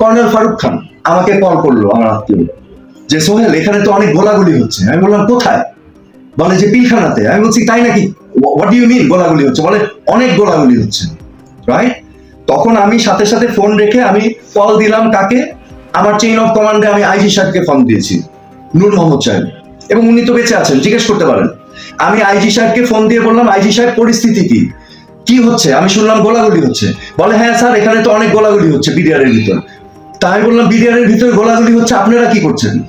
Colonel Faruk খান, আমাকে call করল আমার আত্মীয়। যে, সোহেল, এখানে তো অনেক গোলাগুলি হচ্ছে। আমি বললাম, কোথায়? বলে যে, পিলখানাতে। আমি বলছি, তাই নাকি? হোয়াট ইউ মিন গোলাগুলি হচ্ছে? বলে, অনেক গোলাগুলি হচ্ছে। রাইট তখন আমি সাথে সাথে ফোন রেখে আমি কল দিলাম কাকে? আমার চেইন অফ কমান্ডে আমি আইজি সাহেবকে ফোন দিয়েছি, নূর মোহাম্মদ সাহেব। এবং উনি তো বেঁচে আছেন, জিজ্ঞেস করতে পারেন। আমি আইজি সাহেবকে ফোন দিয়ে বললাম আইজি সাহেব, পরিস্থিতি কি? কি হচ্ছে? আমি শুনলাম গোলাগুলি হচ্ছে। বলে হ্যাঁ স্যার, এখানে তো অনেক গোলাগুলি হচ্ছে বিডিআর এর ভিতর। তা আমি বললাম, বিরিয়ানির ভিতরে গোলাগুলি হচ্ছে, আপনারা কি করছেন?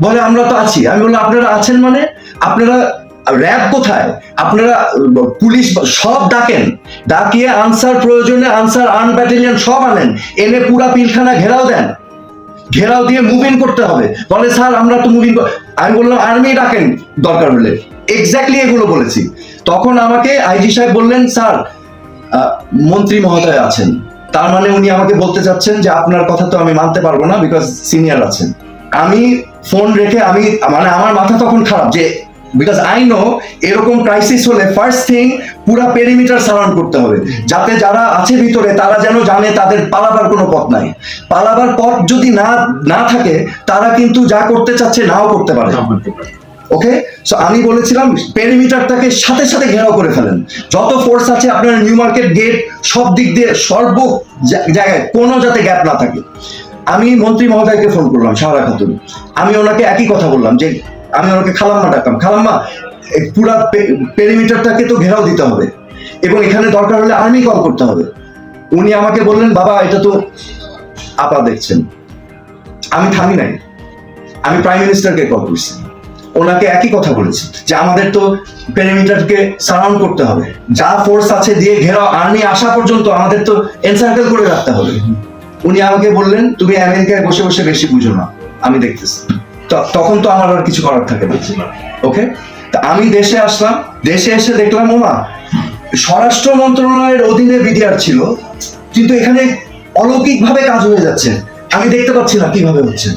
বলে, আমরা তো আছি। আমি বললাম, আপনারা আছেন মানে? আপনারা র্যাব কোথায়? আপনারা, পুলিশ সব ডাকেন। ডাকিয়ে আনসার প্রয়োজনে আনসার আর্ন ব্যাটালিয়ন সব আনেন। এনে পুরা পিলখানা ঘেরাও দেন। ঘেরাও দিয়ে মুভিং করতে হবে। বলে, স্যার, আমরা তো মুভিং আমি বললাম আর্মি ডাকেন দরকার হলে। এক্স্যাক্টলি এগুলো বলেছি। তখন আমাকে আইজি সাহেব বললেন, স্যার মন্ত্রী মহোদয় আছেন। তার মানে উনি আমাকে বলতে চাচ্ছেন যে আপনার কথা তো আমি মানতে পারব না বিকজ সিনিয়র আছেন। আমি ফোন রেখে আমি মানে আমার মাথা তখন খারাপ যে বিকজ আই নো এরকম ক্রাইসিস হলে ফার্স্ট থিং পুরা পেরিমিটার সারাউন্ড করতে হবে। যাতে যারা আছে ভিতরে, তারা যেন জানে তাদের পালাবার কোনো পথ নাই। পালাবার পথ যদি না না থাকে, তারা কিন্তু যা করতে চাচ্ছে নাও করতে পারে। ওকে সো আমি বলেছিলাম পেরিমিটারটাকে সাথে সাথে ঘেরাও করে ফেলেন। যত ফোর্স আছে আপনার নিউ মার্কেট গেট সব দিক দিয়ে সর্ব জায়গায়, কোনো যাতে গ্যাপ না থাকে। আমি মন্ত্রী মহোদয়কে ফোন করলাম সারা খাতুন। আমি ওনাকে একই কথা বললাম যে, আমি ওনাকে খালাম্মা ডাকলাম খালাম্মা পুরা পেরিমিটারটাকে তো ঘেরাও দিতে হবে। এবং এখানে দরকার হলে আর্মি কল করতে হবে। উনি আমাকে বললেন, বাবা, এটা তো আপা দেখছেন। আমি থামি নাই। আমি প্রাইম মিনিস্টারকে কল করছি। ওনাকে একই কথা বলেছি, যে আমাদের তো পেরিমিটারকে সারাউন্ড করতে হবে। যা ফোর্স আছে দিয়ে ঘেরাও আর্মি আসা পর্যন্ত আমাদের তো এনসার্কেল করে রাখতে হবে। উনি আমাকে বললেন, তুমি আমেরিকায় বসে বসে বেশি বুঝো না, আমি দেখতেছি। তখন তো আমার আর কিছু করার থাকে না। ওকে তা আমি দেশে আসলাম, দেশে এসে দেখলাম, ওমা, স্বরাষ্ট্র মন্ত্রণালয়ের অধীনে বিডিআর ছিল, কিন্তু এখানে অলৌকিকভাবে কাজ হয়ে যাচ্ছে। আমি দেখতে পাচ্ছি না কীভাবে হচ্ছে।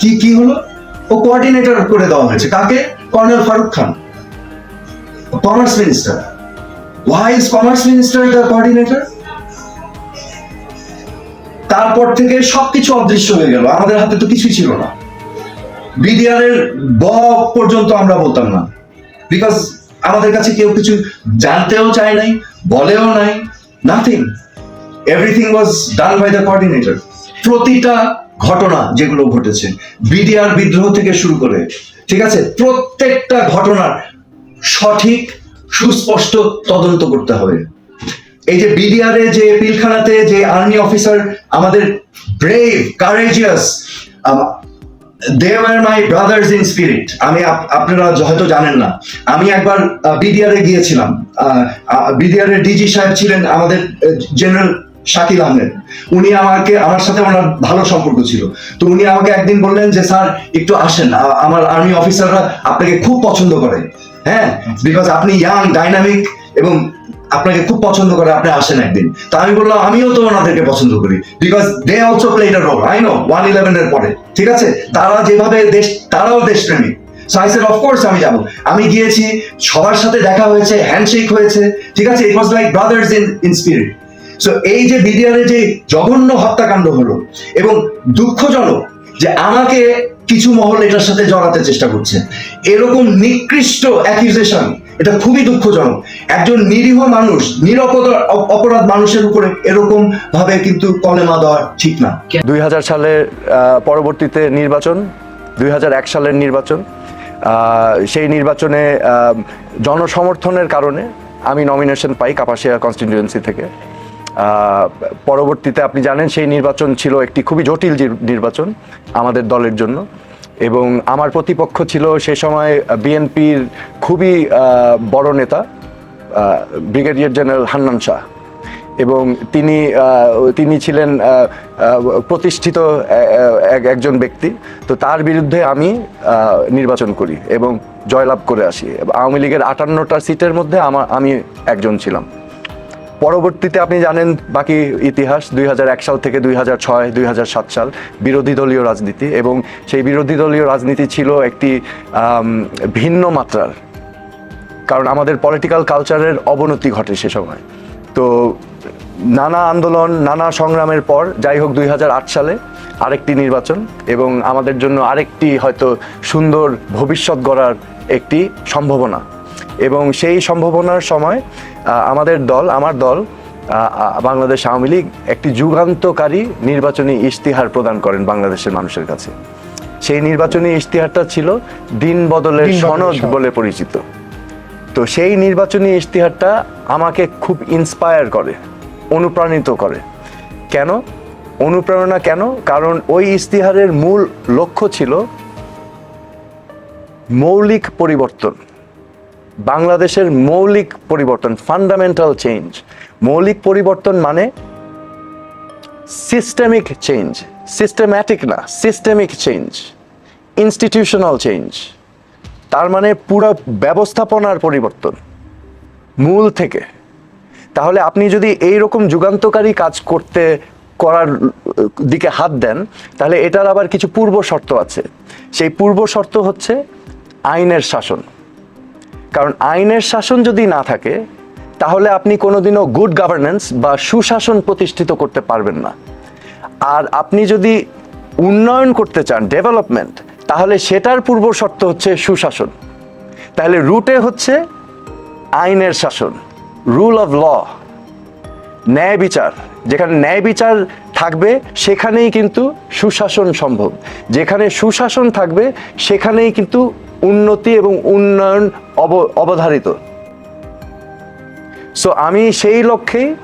কি কি হলো? ও কোঅর্ডিনেটর করে দেওয়া হয়েছে। কাকে? Colonel Faruk Khan. Commerce minister why is commerce minister the coordinator তারপর থেকে সবকিছু অদৃশ্য হয়ে গেল। আমাদের হাতে তো কিছুই ছিল না। বিডিআর এর ব পর্যন্ত আমরা বলতাম না। বিকজ আমাদের কাছে কেউ কিছু জানতেও চায় নাই, বলেও নাই nothing everything was done by the coordinator প্রতিটা ঘটনা যেগুলো ঘটেছে। বিডিআর বিদ্রোহ থেকে শুরু করে, ঠিক আছে? প্রত্যেকটা ঘটনার সঠিক, সুস্পষ্ট তদন্ত করতে হবে। এই যে বিডিআর যে পিলখানাতে যে আর্মি অফিসার, আমাদের brave courageous they were my brothers in spirit আমি আপ- আপনারা হয়তো জানেন না। আমি একবার বিডিআর এ গিয়েছিলাম। বিডিআর ডিজি সাহেব ছিলেন আমাদের জেনারেল শাকিল আহমেদ। উনি আমাকে, আমার সাথে ওনার ভালো সম্পর্ক ছিল। তো উনি আমাকে একদিন বললেন যে, স্যার, একটু আসেন। আমার আর্মি অফিসাররা আপনাকে খুব পছন্দ করে। হ্যাঁ? বিকজ আপনি ইয়াং ডাইনামিক এবং আপনাকে খুব পছন্দ করে, আপনি আসেন একদিন। তা আমি বললাম, আমিও তো ওনাদেরকে পছন্দ করি। বিকজ দে অলসো প্লে এটা role I know one eleven এর পরে। ঠিক আছে? তারা যেভাবে দেশ, তারাও দেশপ্রেমিক। সো আই সেড অফকোর্স আমি যাব। আমি গিয়েছি, সবার সাথে দেখা হয়েছে হ্যান্ডশেক হয়েছে। ঠিক আছে? It was like brothers in in spirit so এই যে বিডিআরে যে জঘন্য হত্যাকাণ্ড হলো এবং দুঃখজনক যে আমাকে কিছু মহল এটার সাথে জড়াতে চেষ্টা করছে। এরকম নিকৃষ্ট অ্যাকিউজেশন এটা খুবই দুঃখজনক। একজন নিরীহ মানুষ, নিরপদ অপরাধ মানুষের উপরে এরকম ভাবে কিন্তু কলেমা দেওয়া ঠিক না। দুই হাজার সালের পরবর্তীতে নির্বাচন, দুই হাজার এক সালের নির্বাচন সেই নির্বাচনে জনসমর্থনের কারণে আমি নমিনেশন পাই কাপাসিয়া কনস্টিটিউয়েন্সি থেকে। পরবর্তীতে আপনি জানেন সেই নির্বাচন ছিল একটি খুবই জটিল নির্বাচন আমাদের দলের জন্য। এবং আমার প্রতিপক্ষ ছিল সে সময় বিএনপির খুবই বড় নেতা ব্রিগেডিয়ার জেনারেল হান্নান শাহ। এবং তিনি তিনি ছিলেন প্রতিষ্ঠিত একজন ব্যক্তি। তো তার বিরুদ্ধে আমি নির্বাচন করি এবং জয়লাভ করে আসি। আওয়ামী লীগের আটান্নটা সিটের মধ্যে আমার আমি একজন ছিলাম। পরবর্তীতে আপনি জানেন বাকি ইতিহাস দুই হাজার এক সাল থেকে দুই হাজার ছয়, দুই সাল, বিরোধী দলীয় রাজনীতি এবং সেই বিরোধী দলীয় রাজনীতি ছিল একটি ভিন্ন মাত্রার। কারণ আমাদের পলিটিক্যাল কালচারের অবনতি ঘটে সে সময়। তো নানা আন্দোলন, নানা সংগ্রামের পর যাই হোক দুই হাজার আট সালে আরেকটি নির্বাচন এবং আমাদের জন্য আরেকটি হয়তো সুন্দর ভবিষ্যৎ গড়ার একটি সম্ভাবনা। এবং সেই সম্ভাবনার সময় আমাদের দল আমার দল বাংলাদেশ আওয়ামী লীগ একটি যুগান্তকারী নির্বাচনী ইশতিহার প্রদান করেন বাংলাদেশের মানুষের কাছে। সেই নির্বাচনী ইশতিহারটা ছিল দিন বদলের সনদ। বলে পরিচিত। তো সেই নির্বাচনী ইশতিহারটা আমাকে খুব ইন্সপায়ার করে অনুপ্রাণিত করে। কেন? অনুপ্রেরণা কেন? কারণ ওই ইশতিহারের মূল লক্ষ্য ছিল মৌলিক পরিবর্তন। বাংলাদেশের মৌলিক পরিবর্তন ফান্ডামেন্টাল চেঞ্জ মৌলিক পরিবর্তন মানে সিস্টেমিক চেঞ্জ সিস্টেম্যাটিক না সিস্টেমিক চেঞ্জ ইনস্টিটিউশনাল চেঞ্জ তার মানে পুরো ব্যবস্থাপনার পরিবর্তন, মূল থেকে। তাহলে আপনি যদি এই রকম যুগান্তকারী কাজ করতে, করার, দিকে হাত দেন, তাহলে এটার আবার কিছু পূর্ব শর্ত আছে। সেই পূর্ব শর্ত হচ্ছে আইনের শাসন। কারণ আইনের শাসন যদি না থাকে, তাহলে আপনি কোনোদিনও গুড গভর্নেন্স বা সুশাসন প্রতিষ্ঠিত করতে পারবেন না। আর আপনি যদি উন্নয়ন করতে চান ডেভেলপমেন্ট তাহলে সেটার পূর্ব শর্ত হচ্ছে সুশাসন। তাহলে রুটে হচ্ছে আইনের শাসন রুল অফ ল ন্যায় বিচার। যেখানে ন্যায় বিচার থাকবে, সেখানেই কিন্তু সুশাসন সম্ভব। যেখানে সুশাসন থাকবে, সেখানেই কিন্তু উন্নতি এবং উন্নয়ন অব- অবধারিত। সো আমি সেই লক্ষ্যেই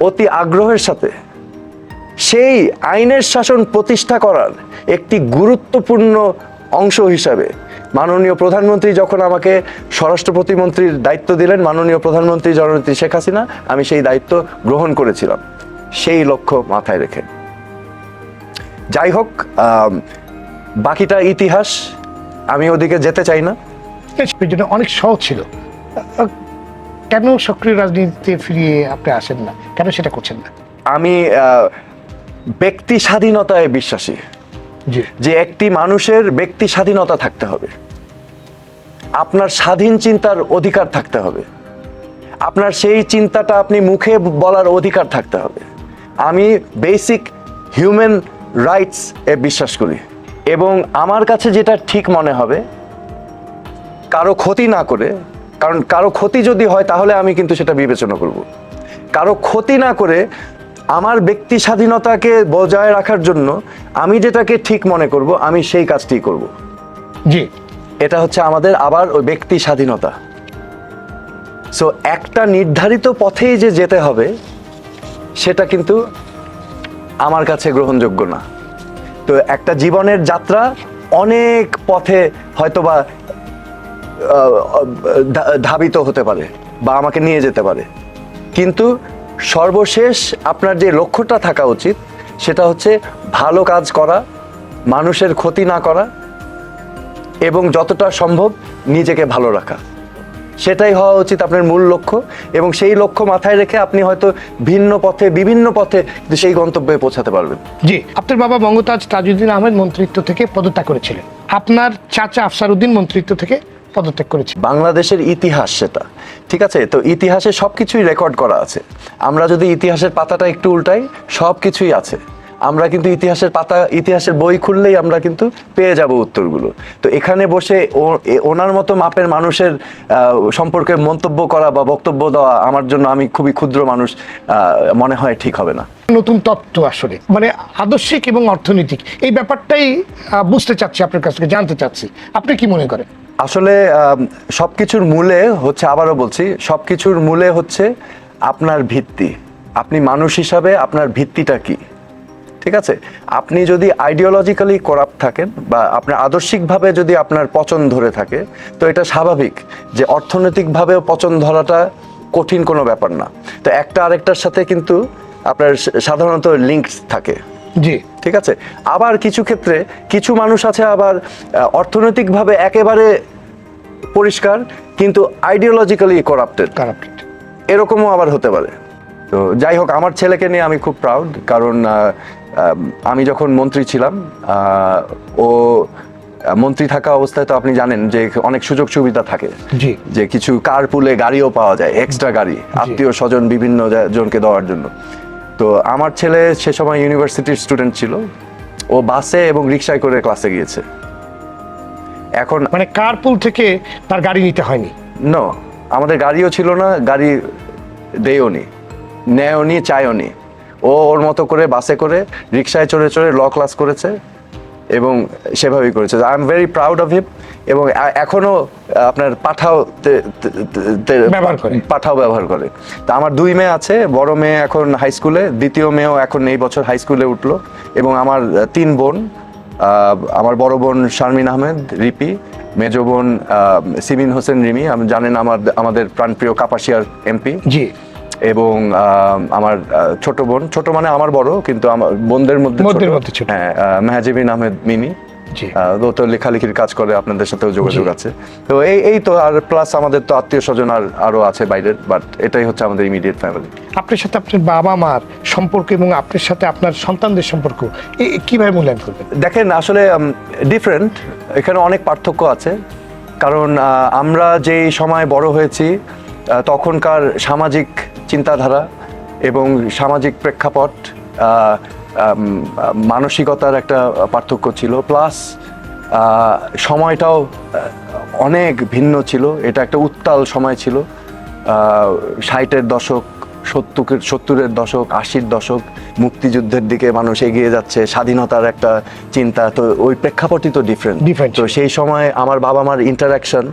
অতি আগ্রহের সাথে সেই আইনের শাসন প্রতিষ্ঠা করার একটি গুরুত্বপূর্ণ অংশ হিসাবে মাননীয় প্রধানমন্ত্রী যখন আমাকে স্বরাষ্ট্র প্রতিমন্ত্রীর দায়িত্ব দিলেন, মাননীয় প্রধানমন্ত্রী জননেত্রী শেখ হাসিনা, আমি সেই দায়িত্ব গ্রহণ করেছিলাম। সেই লক্ষ্য মাথায় রেখে। যাই হোক বাকিটা ইতিহাস আমি ওদিকে যেতে চাই না। জন্য অনেক সহজ ছিল। কেন সক্রিয় রাজনীতিতে ফিরিয়ে আপনি আসেন না? কেন সেটা করছেন না? আমি ব্যক্তি স্বাধীনতায় বিশ্বাসী। যে একটি মানুষের ব্যক্তি স্বাধীনতা থাকতে হবে। আপনার স্বাধীন চিন্তার অধিকার থাকতে হবে। আপনার সেই চিন্তাটা আপনি মুখে বলার অধিকার থাকতে হবে। আমি বেসিক হিউম্যান রাইটস এ বিশ্বাস করি। এবং আমার কাছে যেটা ঠিক মনে হবে কারও ক্ষতি না করে কারণ কারও ক্ষতি যদি হয় তাহলে আমি কিন্তু সেটা বিবেচনা করব। কারও ক্ষতি না করে আমার ব্যক্তি স্বাধীনতাকে বজায় রাখার জন্য আমি যেটাকে ঠিক মনে করব আমি সেই কাজটি করব। জি। এটা হচ্ছে আমাদের আবার ওই ব্যক্তি স্বাধীনতা। সো একটা নির্ধারিত পথেই যে যেতে হবে সেটা কিন্তু আমার কাছে গ্রহণযোগ্য না। তো একটা জীবনের যাত্রা অনেক পথে হয়তোবা ধাবিত হতে পারে বা আমাকে নিয়ে যেতে পারে। কিন্তু সর্বশেষ আপনার যে লক্ষ্যটা থাকা উচিত, সেটা হচ্ছে ভালো কাজ করা, মানুষের ক্ষতি না করা এবং যতটা সম্ভব নিজেকে ভালো রাখা। সেটাই হওয়া উচিত আপনার মূল লক্ষ্য এবং সেই লক্ষ্য মাথায় রেখে আপনি হয়তো ভিন্ন পথে বিভিন্ন পথে সেই গন্তব্যে পৌঁছাতে পারবেন। জি আপনার বাবা বঙ্গতাজ তাজউদ্দিন আহমেদ মন্ত্রিত্ব থেকে পদত্যাগ করেছিলেন। আপনার চাচা আফসার উদ্দিন মন্ত্রিত্ব থেকে পদত্যাগ করেছিলেন। বাংলাদেশের ইতিহাস সেটা ঠিক আছে? তো ইতিহাসে সব কিছুই রেকর্ড করা আছে। আমরা যদি ইতিহাসের পাতাটা একটু উল্টাই সব কিছুই আছে। আমরা কিন্তু ইতিহাসের পাতা ইতিহাসের বই খুললেই আমরা কিন্তু পেয়ে যাব উত্তরগুলো। তো এখানে বসে ওনার মতো মাপের মানুষের সম্পর্কে মন্তব্য করা বা বক্তব্য দেওয়া আমার জন্য আমি খুবই ক্ষুদ্র মানুষ আহ, মনে হয় ঠিক হবে না। নতুন তত্ত্ব আসলে মানে আদর্শিক এবং অর্থনৈতিক এই ব্যাপারটাই বুঝতে চাচ্ছি আপনার কাছ থেকে জানতে চাচ্ছি। আপনি কি মনে করেন? আসলে সব কিছুর মূলে হচ্ছে আবারও বলছি সব কিছুর মূলে হচ্ছে আপনার ভিত্তি। আপনি মানুষ হিসাবে আপনার ভিত্তিটা কি? ঠিক আছে? আপনি যদি আইডিওলজিক্যালি করাপ্ট থাকেন বা আপনার আদর্শিকভাবে যদি আপনার পচন ধরে থাকে তো এটা স্বাভাবিক যে অর্থনৈতিকভাবেও পচন ধরাটা কঠিন কোনো ব্যাপার না। তো একটা আরেকটার সাথে কিন্তু আপনার সাধারণত লিঙ্ক থাকে। জি। ঠিক আছে? আবার কিছু ক্ষেত্রে কিছু মানুষ আছে আবার অর্থনৈতিকভাবে একেবারে পরিষ্কার কিন্তু আইডিওলজিক্যালি করাপ্টেড কারাপ্টেড এরকমও আবার হতে পারে। তো যাই হোক আমার ছেলেকে নিয়ে আমি খুব প্রাউড কারণ আমি যখন মন্ত্রী ছিলাম ও মন্ত্রী থাকা অবস্থায় তো আপনি জানেন যে অনেক সুযোগ সুবিধা থাকে। যে কিছু কার পুলে গাড়িও পাওয়া যায় এক্সট্রা গাড়ি আত্মীয় স্বজন বিভিন্ন জনকে দেওয়ার জন্য। তো আমার ছেলে সে সময় ইউনিভার্সিটির স্টুডেন্ট ছিল। ও বাসে এবং রিক্সায় করে ক্লাসে গিয়েছে। এখন মানে কারপুল থেকে তার গাড়ি নিতে হয়নি? নো আমাদের গাড়িও ছিল না গাড়ি দেয়ও নি নেয়ও নি চায়ও নি। ও ওর মতো করে বাসে করে রিক্সায় চড়ে চড়ে ল ক্লাস করেছে এবং সেভাবেই করেছে। I am very proud of him এবং এ- এখনও আপনার পাঠাও। পাঠাও ব্যবহার করে। তা আমার দুই মেয়ে আছে বড় মেয়ে এখন হাই স্কুলে দ্বিতীয় মেয়েও এখন এই বছর হাই স্কুলে উঠল এবং আমার তিন বোন আমার বড় বোন শারমিন আহমেদ রিপি মেজ বোন সিমিন হোসেন রিমি জানেন আমার আমাদের প্রাণপ্রিয় কাপাসিয়ার এমপি। জি। এবং আমার ছোট বোন ছোট মানে আমার বড় কিন্তু আমার বোনদের মধ্যে। হ্যাঁ মেহাজিবিন আহমেদ মিমি। ও তো লেখালেখির কাজ করে আপনাদের সাথেও যোগাযোগ আছে। তো এই এই তো আর প্লাস আমাদের তো আত্মীয় স্বজন আর আরও আছে বাইরের বাট এটাই হচ্ছে আমাদের ইমিডিয়েট ফ্যামিলি আপনার সাথে আপনার বাবা মার সম্পর্ক এবং আপনার সাথে আপনার সন্তানদের সম্পর্ক কীভাবে মূল্যায়ন করবেন? দেখেন আসলে ডিফারেন্ট এখানে অনেক পার্থক্য আছে। কারণ আমরা যেই সময় বড় হয়েছি তখনকার সামাজিক চিন্তাধারা এবং সামাজিক প্রেক্ষাপট মানসিকতার একটা পার্থক্য ছিল। প্লাস সময়টাও অনেক ভিন্ন ছিল। এটা একটা উত্তাল সময় ছিল। ষাটের দশক সত্তরের সত্তরের দশক আশির দশক মুক্তিযুদ্ধের দিকে মানুষ এগিয়ে যাচ্ছে স্বাধীনতার একটা চিন্তা। তো ওই প্রেক্ষাপটই তো ডিফারেন্ট Different তো সেই সময় আমার বাবা মার ইন্টারাকশন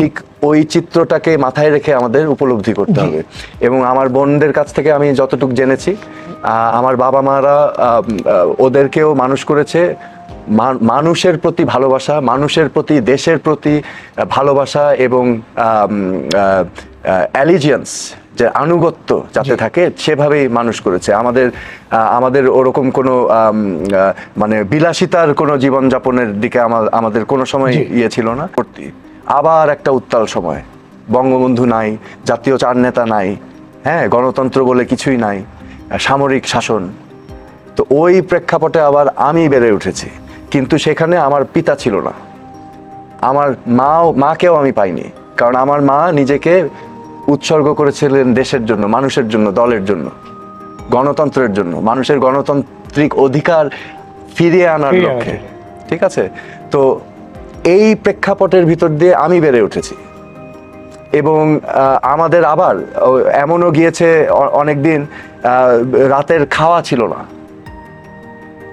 ঠিক ওই চিত্রটাকে মাথায় রেখে আমাদের উপলব্ধি করতে হবে। এবং আমার বোনদের কাছ থেকে আমি যতটুকু জেনেছি আমার বাবা মারা ওদেরকেও মানুষ করেছে। মানুষের প্রতি ভালোবাসা মানুষের প্রতি দেশের প্রতি ভালোবাসা এবং অ্যালিজিয়েন্স যে আনুগত্য যাতে থাকে সেভাবেই মানুষ করেছে। আমাদের আমাদের ওরকম কোনো মানে বিলাসিতার কোনো জীবনযাপনের দিকে আমা- আমাদের কোনো সময় ইয়ে ছিল না। করতে আবার একটা উত্তাল সময়। বঙ্গবন্ধু নাই জাতীয় চার নেতা নাই হ্যাঁ গণতন্ত্র বলে কিছুই নাই সামরিক শাসন। তো ওই প্রেক্ষাপটে আবার আমি বেড়ে উঠেছি কিন্তু সেখানে আমার পিতা ছিল না। আমার মাও মাকেও আমি পাইনি কারণ আমার মা নিজেকে উৎসর্গ করেছিলেন দেশের জন্য মানুষের জন্য দলের জন্য গণতন্ত্রের জন্য মানুষের গণতান্ত্রিক অধিকার ফিরিয়ে আনার লক্ষ্যে। ঠিক আছে? তো এই প্রেক্ষাপটের ভিতর দিয়ে আমি বেড়ে উঠেছি। এবং আমাদের আবার এমনও গিয়েছে অনেক দিন রাতের খাওয়া ছিল না।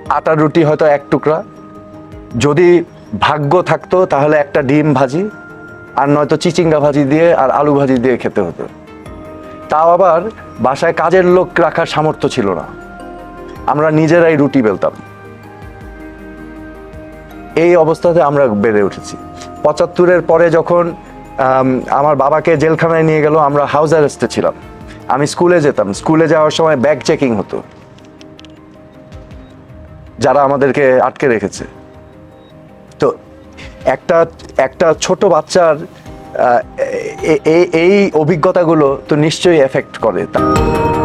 আটার রুটি হয়তো এক টুকরা। যদি ভাগ্য থাকতো, তাহলে একটা ডিম ভাজি, আর নয়তো চিচিঙ্গা ভাজি দিয়ে আর আলু ভাজি দিয়ে খেতে হতো। তাও আবার বাসায় কাজের লোক রাখার সামর্থ্য ছিল না। আমরা নিজেরাই রুটি বেলতাম। এই অবস্থাতে আমরা বেড়ে উঠেছি। পঁচাত্তরের পরে যখন আমার বাবাকে জেলখানায় নিয়ে গেল, আমরা হাউস অ্যারেস্টে ছিলাম। আমি স্কুলে যেতাম। স্কুলে যাওয়ার সময় ব্যাগ চেকিং হতো। যারা আমাদেরকে আটকে রেখেছে। তো একটা একটা ছোট বাচ্চার এই অভিজ্ঞতাগুলো তো নিশ্চয়ই এফেক্ট করে। তা-